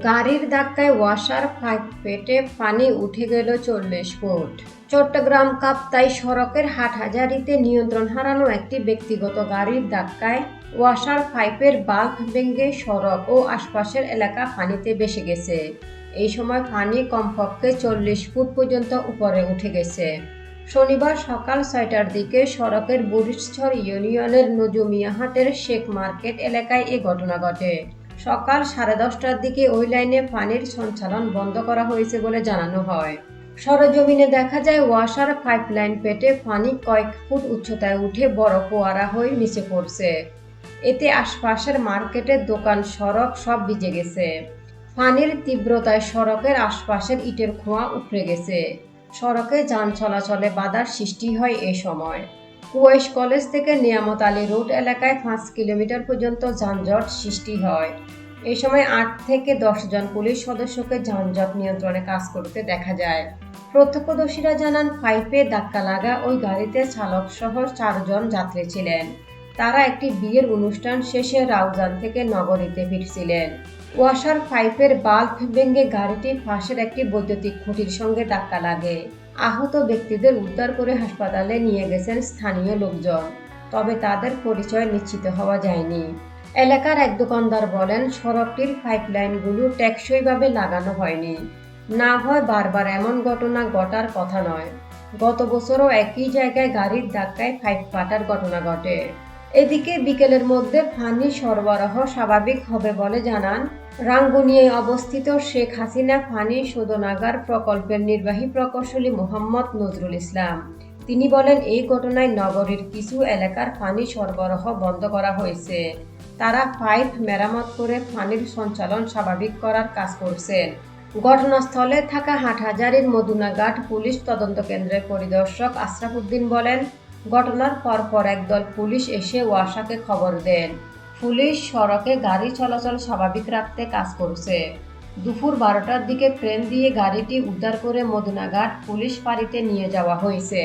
গাড়ির ধাক্কায় ওয়াসার পাইপ পেটে পানি উঠে গেল চল্লিশ ফুট। চট্টগ্রাম কাপ্তাই সড়কের হাটহাজারিতে নিয়ন্ত্রণ হারানো একটি ব্যক্তিগত গাড়ির ধাক্কায় ওয়াসার পাইপের বাল্ব ভেঙে সড়ক ও আশপাশের এলাকা পানিতে ভেসে গেছে। এই সময় পানি কমপক্ষে চল্লিশ ফুট পর্যন্ত উপরে উঠে গেছে। শনিবার সকাল ছয়টার দিকে সড়কের বুরিশছর ইউনিয়নের নজুমিয়াহাটের শেখ মার্কেট এলাকায় এ ঘটনা ঘটে। সকাল সাড়ে দশটার দিকে ওই লাইনে পানির সঞ্চালন বন্ধ করা হয়েছে বলে জানানো হয়। সরজমিনে দেখা যায় ওয়াসার পাইপলাইন পেটে পানি কয়েক ফুট উচ্চতায় উঠে বড় ফোয়ারা হয়ে নিচে পড়ছে। এতে আশপাশের মার্কেটের দোকান, সড়ক সব ভিজে গেছে। পানির তীব্রতায় সড়কের আশপাশের ইটের খোঁয়া উপড়ে গেছে। সড়কে যান চলাচলে বাধার সৃষ্টি হয় এ সময়। কুয়েশ কলেজ থেকে নিয়ামত আলী রোড এলাকায় পাঁচ কিলোমিটার পর্যন্ত যানজট সৃষ্টি হয়। এই সময় আট থেকে দশ জন পুলিশ সদস্যকে যানজট নিয়ন্ত্রণে কাজ করতে দেখা যায়। প্রত্যক্ষদর্শীরা জানান, পাইপে ধাক্কা লাগা ওই গাড়িতে চালক সহ চারজন যাত্রী ছিলেন। তারা একটি বিয়ের অনুষ্ঠান শেষে রাউজান থেকে নগরীতে ফিরছিলেন। ওয়াসার পাইপের বাল্ব ভেঙে গাড়িটি পাশের একটি বৈদ্যুতিক খুঁটির সঙ্গে ধাক্কা লাগে। আহত ব্যক্তিদের উদ্ধার করে হাসপাতালে নিয়ে গেছেন স্থানীয় লোকজন। তবে তাদের পরিচয় নিশ্চিত হওয়া যায়নি। এলাকার এক দোকানদার বলেন, সড়কটির পাইপলাইনগুলো টেকসইভাবে লাগানো হয়নি। না হয় বারবার এমন ঘটনা ঘটার কথা নয়। গত বছরও একই জায়গায় গাড়ির ধাক্কায় পাইপ ফাটার ঘটনা ঘটে। এদিকে বিকেলের মধ্যে পানি সরবরাহ স্বাভাবিক হবে বলে জানান। রাঙ্গুনিয়ায় অবস্থিত শেখ হাসিনা পানি শোধনাগার প্রকল্পের নির্বাহী প্রকৌশলী মোহাম্মদ নজরুল ইসলাম। তিনি বলেন, এই ঘটনায় নগরীর কিছু এলাকার পানি সরবরাহ বন্ধ করা হয়েছে। তারা পাইপ মেরামত করে পানির সঞ্চালন স্বাভাবিক করার কাজ করছেন। ঘটনাস্থলে থাকা হাটহাজারির মদুনাঘাট পুলিশ তদন্ত কেন্দ্রের পরিদর্শক আশরাফ উদ্দিন বলেন ঘটনার পরপর একদল পুলিশ এসে ওয়াসাকে খবর দেন। পুলিশ সড়কে গাড়ি চলাচল স্বাভাবিক রাখতে কাজ করছে। দুপুর বারোটার দিকে ক্রেন দিয়ে গাড়িটি উদ্ধার করে মদুনাঘাট পুলিশ পাড়িতে নিয়ে যাওয়া হয়েছে।